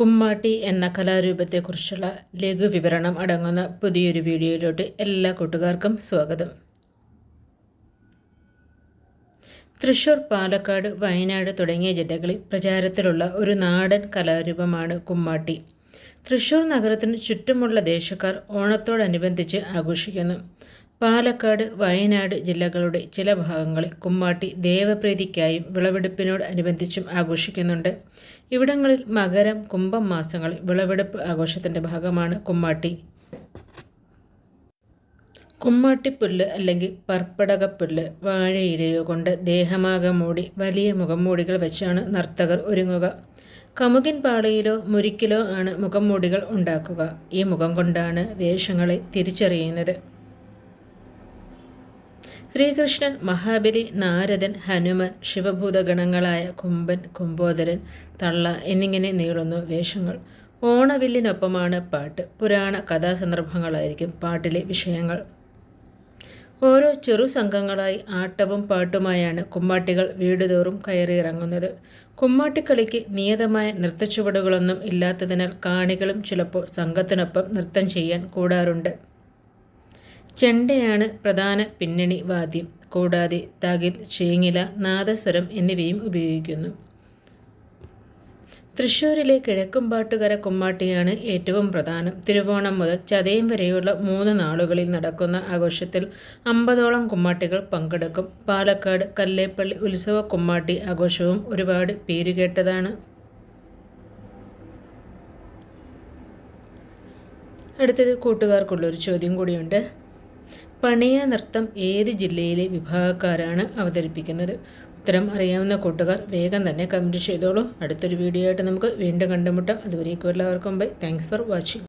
കുമ്മാട്ടി എന്ന കലാരൂപത്തെക്കുറിച്ചുള്ള ലഘു വിവരണം അടങ്ങുന്ന പുതിയൊരു വീഡിയോയിലോട്ട് എല്ലാ കൂട്ടുകാർക്കും സ്വാഗതം. തൃശൂർ പാലക്കാട് വയനാട് തുടങ്ങിയ ജില്ലകളിൽ പ്രചാരത്തിലുള്ള ഒരു നാടൻ കലാരൂപമാണ് കുമ്മാട്ടി. തൃശൂർ നഗരത്തിന് ചുറ്റുമുള്ള ദേശക്കാർ ഓണത്തോടനുബന്ധിച്ച് ആഘോഷിക്കുന്നു. പാലക്കാട് വയനാട് ജില്ലകളുടെ ചില ഭാഗങ്ങളിൽ കുമ്മാട്ടി ദേവപ്രീതിക്കായും വിളവെടുപ്പിനോട് അനുബന്ധിച്ചും ആഘോഷിക്കുന്നുണ്ട്. ഇവിടങ്ങളിൽ മകരം കുംഭം മാസങ്ങളിൽ വിളവെടുപ്പ് ആഘോഷത്തിന്റെ ഭാഗമാണ് കുമ്മാട്ടി. കുമ്മാട്ടിപ്പുല്ല് അല്ലെങ്കിൽ പർപ്പടകപ്പുല്ല് വാഴയിലയോ കൊണ്ട് ദേഹമാകം മൂടി വലിയ മുഖംമൂടികൾ വെച്ചാണ് നർത്തകർ ഒരുങ്ങുക. കമുകിൻ പാളയിലോ മുരിക്കിലോ ആണ് മുഖംമൂടികൾ ഉണ്ടാക്കുക. ഈ മുഖം കൊണ്ടാണ് വേഷങ്ങളെ തിരിച്ചറിയുന്നത്. ശ്രീകൃഷ്ണൻ മഹാബലി നാരദൻ ഹനുമാൻ ശിവഭൂതഗണങ്ങളായ കുംഭൻ കുംഭോദരൻ തള്ള എന്നിങ്ങനെ നീളുന്നു വേഷങ്ങൾ. ഓണവില്ലിനൊപ്പമാണ് പാട്ട്. പുരാണ കഥാസന്ദർഭങ്ങളായിരിക്കും പാട്ടിലെ വിഷയങ്ങൾ. ഓരോ ചെറു സംഘങ്ങളായി ആട്ടവും പാട്ടുമായാണ് കുമ്മാട്ടികൾ വീടുതോറും കയറിയിറങ്ങുന്നത്. കുമ്മാട്ടിക്കളിക്ക് നിയതമായ നൃത്തച്ചുവടുകളൊന്നും ഇല്ലാത്തതിനാൽ കാണികളും ചിലപ്പോൾ സംഘത്തിനൊപ്പം നൃത്തം ചെയ്യാൻ കൂടാറുണ്ട്. ചെണ്ടയാണ് പ്രധാന പിന്നണി വാദ്യം. കൂടാതെ തകിൽ ചേങ്ങില നാദസ്വരം എന്നിവയും ഉപയോഗിക്കുന്നു. തൃശ്ശൂരിലെ കിഴക്കുംപാട്ടുകര കുമ്മാട്ടിയാണ് ഏറ്റവും പ്രധാനം. തിരുവോണം മുതൽ ചതയം വരെയുള്ള മൂന്ന് നാളുകളിൽ നടക്കുന്ന ആഘോഷത്തിൽ അമ്പതോളം കുമ്മാട്ടികൾ പങ്കെടുക്കും. പാലക്കാട് കല്ലേപ്പള്ളി ഉത്സവ കുമ്മാട്ടി ആഘോഷവും ഒരുപാട് പേരുകേട്ടതാണ് അടുത്തത് കൂട്ടുകാർക്കുള്ളൊരു ചോദ്യം കൂടിയുണ്ട്. പണിയ നൃത്തം ഏത് ജില്ലയിലെ വിഭാഗക്കാരാണ് അവതരിപ്പിക്കുന്നത്? ഉത്തരം അറിയാവുന്ന കൂട്ടുകാർ വേഗം തന്നെ കമന്റ് ചെയ്തോളൂ. അടുത്തൊരു വീഡിയോ ആയിട്ട് നമുക്ക് വീണ്ടും കണ്ടുമുട്ടാം. അതുവരേക്കും എല്ലാവർക്കും ബൈ താങ്ക്സ് ഫോർ വാച്ചിങ്